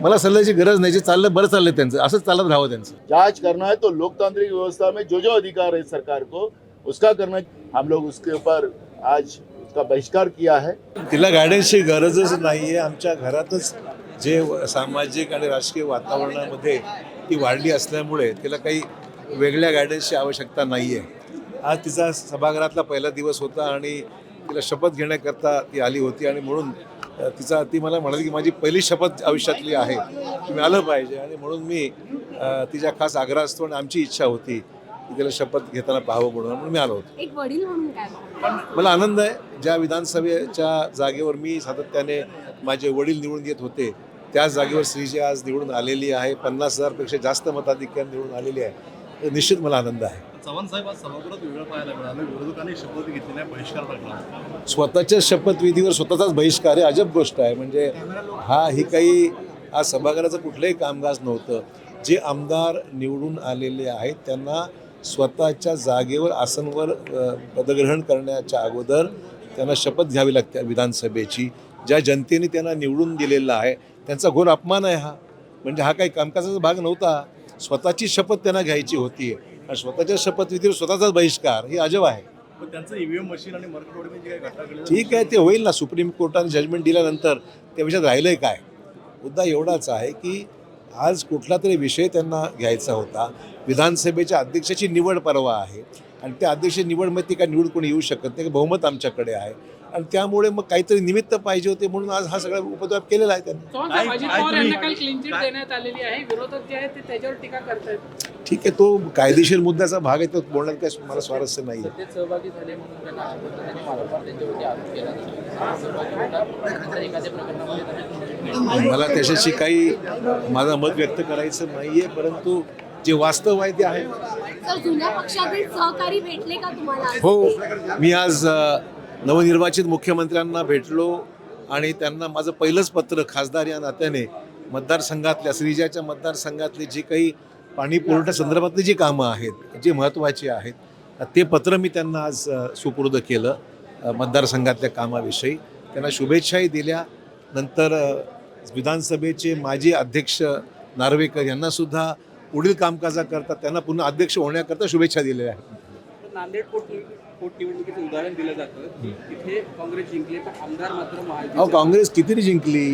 मला सल्ल्याची गरज नाही जे चाललं बरं चाललं त्यांचं. असंच चालत राहावं त्यांचं. जांच करना है तो लोकतांत्रिक व्यवस्था में जो जो अधिकार है सरकार को उसका करना हम लोग उसके ऊपर आज उसका बहिष्कार किया है। तिला गायडन्सची गरजच नाही आहे आमच्या घरातच जे व- सामाजिक आणि राजकीय वातावरणामध्ये ती वाढली असल्यामुळे तिला काही वेगळ्या गायडन्सची आवश्यकता नाही आहे आज तिचा सभागृहातला पहिला दिवस होता आणि तिला शपथ घेण्याकरता ती आली होती आणि म्हणून तिचा ती मला म्हणाली की माझी पहिली शपथ आयुष्यातली आहे. आलं पाहिजे आणि म्हणून मी तिच्या खास आग्रहास्तव आणि आमची इच्छा होती की तिला शपथ घेताना पाहावं म्हणून म्हणून मी आलो होतो. एक वडील म्हणून काय? मला आनंद आहे. ज्या विधानसभेच्या जागेवर मी सातत्याने माझे वडील निवडून येत होते त्याच जागेवर श्रीजी आज निवडून आलेली आहे. पन्नास हजारपेक्षा जास्त मताधिक्याने निवडून आलेली आहे. निश्चित मला आनंद आहे. चव्हाण साहेब आज सभागृहात वेगळं पाहायला मिळालं. विरोधकांनी शपथ घेतली नाही बहिष्कार टाकला स्वतःच्या शपथविधीवर स्वतःचाच बहिष्कार आहे अजब गोष्ट आहे. म्हणजे हा ही काही हा सभागृहाचं कुठलंही कामकाज नव्हतं. जे आमदार निवडून आलेले आहेत त्यांना स्वतःच्या जागेवर आसनवर पदग्रहण करण्याच्या अगोदर त्यांना शपथ घ्यावी लागते विधानसभेची. ज्या जनतेने त्यांना निवडून दिलेला आहे त्यांचा घोर अपमान आहे हा. म्हणजे हा काही कामकाजाचा भाग नव्हता. स्वतःची शपथ त्यांना घ्यायची होती. आणि स्वतःच्या शपथविधीवर स्वतःचाच बहिष्कार हे अजब आहे. त्यांचं ईव्हीएम मशीन आणि मराठवाड्याने जी काही घटना घडली ठीक आहे ते होईल ना. सुप्रीम कोर्टाने जजमेंट दिल्यानंतर त्या विषयात राहिलंय काय? मुद्दा एवढाच आहे की आज कुठला तरी विषय त्यांना घ्यायचा होता. विधानसभेच्या अध्यक्षाची निवड परवा आहे. आणि त्या अध्यक्ष निवडमध्ये ती काय निवड कोणी येऊ शकत नाही बहुमत आमच्याकडे आहे. आणि त्यामुळे मग काहीतरी निमित्त पाहिजे होते म्हणून आज हा सगळा उपद्रव केलेला आहे त्यांनी. चव्हाण काय- साहेब, अजित काय पवार तुम्ही- यांना काल क्लीन चिट देण्यात आलेली आहे. विरोधक जे आहेत ते त्याच्यावर टीका करतायत. ठीक आहे तो कायदेशीर मुद्द्याचा भाग आहे तो बोलण्यात काही मला स्वारस्य नाही. मला त्याच्याशी काही माझं मत व्यक्त करायचं नाही आहे परंतु जे वास्तव आहे ते आहे. तर जुन्या पक्षातील सहकारी भेटले का तुम्हाला? आज? हो मी आज अ, नवनिर्वाचित मुख्यमंत्र्यांना भेटलो आणि त्यांना माझं पहिलंच पत्र खासदार या नात्याने मतदारसंघातल्या श्रीजाच्या मतदारसंघातली जी काही पाणी पुरवठा संदर्भातली जी कामं आहेत जी महत्त्वाची आहेत ते पत्र मी त्यांना आज सुपूर्द केलं मतदारसंघातल्या कामाविषयी. त्यांना शुभेच्छाही दिल्या. नंतर विधानसभेचे माजी अध्यक्ष नार्वेकर यांनासुद्धा पुढील कामकाजाकरता त्यांना पुन्हा अध्यक्ष होण्याकरता शुभेच्छा दिलेल्या आहेत. नांदेड पोटनिवडणुकीचं उदाहरण दिलं जातं. तिथे काँग्रेस जिंकले पण आमदार मात्र अहो काँग्रेस किती जिंकली?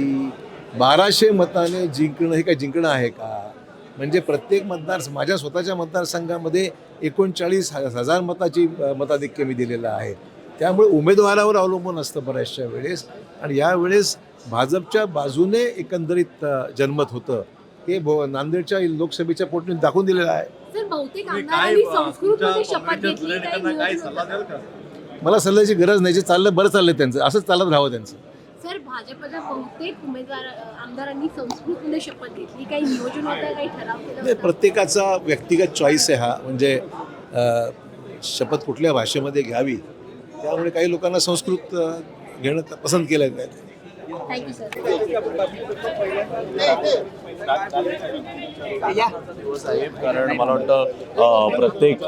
बाराशे मताने जिंकणं हे काय जिंकणं आहे का? म्हणजे प्रत्येक मतदार माझ्या स्वतःच्या मतदारसंघामध्ये एकोणचाळीस हजार मताची मताधिक्य मी दिलेलं आहे. त्यामुळे उमेदवारावर अवलंबून असतं बऱ्याचशा वेळेस. आणि यावेळेस भाजपच्या बाजूने एकंदरीत जनमत होतं. हे भो नांदेडच्या लोकसभेच्या पोटनी दाखवून दिलेलं आहे. मला सल्ल्याची गरज नाही जे चाललं बरं चाललं त्यांचं. असंच चालत राहावं त्यांचं. सर भाजपच्या बहुतेक उमेदवार आमदारांनी संस्कृतमध्ये शपथ घेतली. काही नियोजन होतं काही ठराव? प्रत्येकाचा व्यक्तिगत चॉईस आहे हा. म्हणजे शपथ कुठल्या भाषेमध्ये घ्यावी? त्यामुळे काही लोकांना संस्कृत घेणं त- पसंत केलं आहे थँक्यू सर कारण मला वाटतं प्रत्येक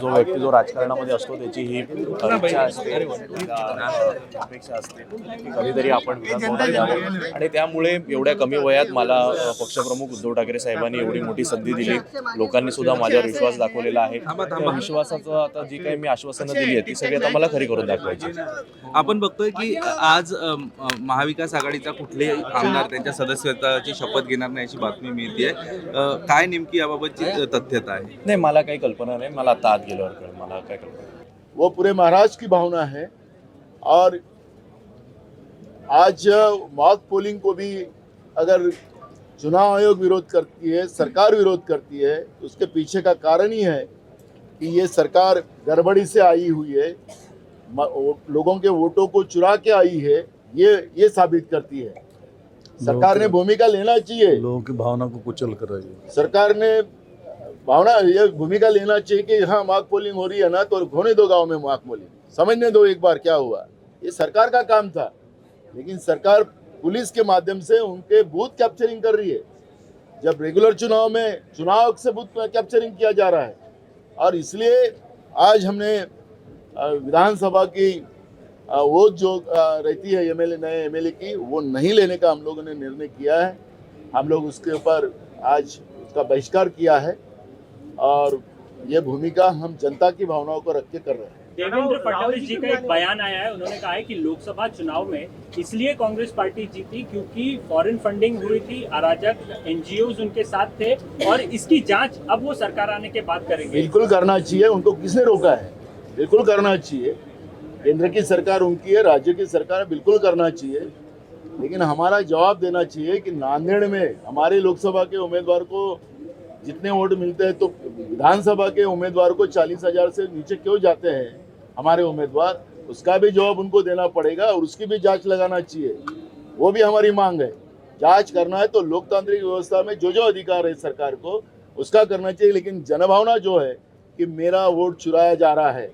जो व्यक्ती जो राजकारणामध्ये असतो त्याची ही इच्छा असते अपेक्षा असते. कधीतरी आपण विधानभवनात यावं आणि त्यामुळे एवढ्या कमी वयात मला पक्षप्रमुख उद्धव ठाकरे साहेबांनी एवढी मोठी संधी दिली. लोकांनी सुद्धा माझ्यावर विश्वास दाखवलेला आहे. त्या विश्वासाचं आता जी काही मी आश्वासनं दिली आहेत ती सगळी आता मला खरी करून दाखवायची आपण बघतोय की आज महाविकास आघाडीचा कुठलेही आमदार त्यांच्या सदस्यत्वाची शपथ घेणार नाही अशी बातमी मिळते काय नेमकी याबाबतची तथ्यता आहे? नाही मला काही कल्पना नाही. मला आता आत गेल्यावर कळेल. मला काय कल्पना नाही. वो पूरे महाराष्ट्र की भावना है और आज मॉक पोलिंग को भी अगर चुनाव आयोग विरोध करती है सरकार विरोध करती है तो उसके पीछे का कारण ही है कि ये सरकार गड़बड़ी से आई हुई है म- वो- लोगों के वोटों को चुरा के आई है ये ये साबित करती है। सरकार ने भूमिका लेना चाहिए। लोगों की भावना को कुचल कर रही है। सरकार ने भावना ये भूमिका लेना चाहिए कि हाँ मॉक पोलिंग हो रही है ना तो होने दो गाँव में मॉक पोलिंग समझने दो एक बार क्या हुआ। ये सरकार का काम था लेकिन सरकार पुलिस के माध्यम से उनके बूथ कैप्चरिंग कर रही है। जब रेगुलर चुनाव में चुनाव से बूथ कैप्चरिंग किया जा रहा है। और इसलिए आज हमने विधानसभा की वो जो रहती है एमएलए नए एमएलए की वो नहीं लेने का हम लोगों ने निर्णय किया है। हम लोग उसके ऊपर आज उसका बहिष्कार किया है और ये भूमिका हम जनता की भावनाओं को रख के कर रहे हैं। देवेंद्र फडणवीस जी का एक बयान आया है। उन्होंने कहा है कि लोकसभा चुनाव में इसलिए कांग्रेस पार्टी जीती क्योंकि फॉरेन फंडिंग हुई थी अराजक एनजीओ उनके साथ थे और इसकी जाँच अब वो सरकार आने के बाद करेंगे। बिल्कुल करना चाहिए उनको किसने रोका है? बिल्कुल करना चाहिए। केंद्र की सरकार उनकी है, राज्य की सरकार बिल्कुल करना चाहिए। लेकिन हमारा जवाब देना चाहिए कि नांदेड़ में हमारे लोकसभा के उम्मीदवार को जितने वोट मिलते हैं तो विधानसभा के उम्मीदवार को चालीस हज़ार से नीचे क्यों जाते हैं हमारे उम्मीदवार? उसका भी जवाब उनको देना पड़ेगा और उसकी भी जाँच लगाना चाहिए। वो भी हमारी मांग है। जाँच करना है तो लोकतांत्रिक व्यवस्था में जो जो अधिकार है सरकार को, उसका करना चाहिए। लेकिन जनभावना जो है कि मेरा वोट चुराया जा रहा है।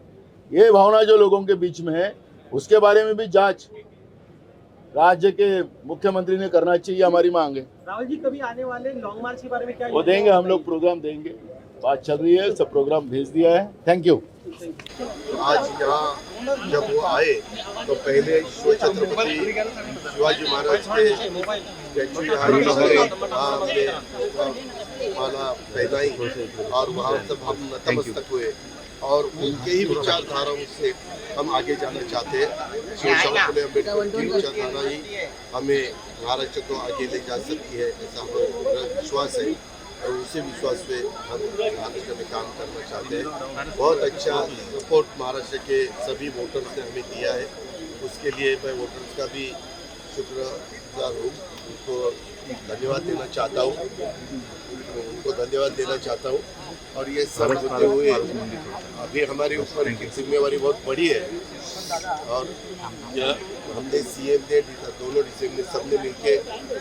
ये भावना जो लोगों के बीच में है उसके बारे में भी जाँच राज्य के मुख्यमंत्री ने करना चाहिए हमारी मांग है। राहुल जी कभी आने वाले लॉन्ग मार्च के बारे में क्या वो देंगे हम लोग प्रोग्राम देंगे। बात चल रही है सब प्रोग्राम भेज दिया है। थैंक यू आज यहाँ जब वो आए तो पहले छत्रपति शिवाजी महाराज के स्टैचू वहाँ हमने माला पहनाई और वहाँ सब हम नतमस्तक हुए। और उनके ही विचारधाराओं से हम आगे जाना चाहते हैं। फुले अंबेडकर की विचारधारा ही हमें महाराष्ट्र को आगे ले जा सकती है ऐसा हमारा विश्वास है और उसी विश्वास पे हम महाराष्ट्र में काम करना चाहते हैं। बहुत अच्छा सपोर्ट महाराष्ट्र के सभी वोटर्स ने हमें दिया है। उसके लिए मैं वोटर्स का भी शुक्रगुजार हूँ उनको धन्यवाद देना चाहता हूँ। उनको धन्यवाद देना चाहता हूँ। और ये सब होते हुए अभी हमारे ऊपर एक जिम्मेवारी बहुत बड़ी है। और हमने सीएम ने दोनों डिसीएम ने सबने मिलके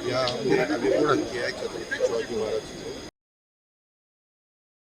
यहाँ हमने अभिवादन किया है छत्रपति शिवाजी महाराज जी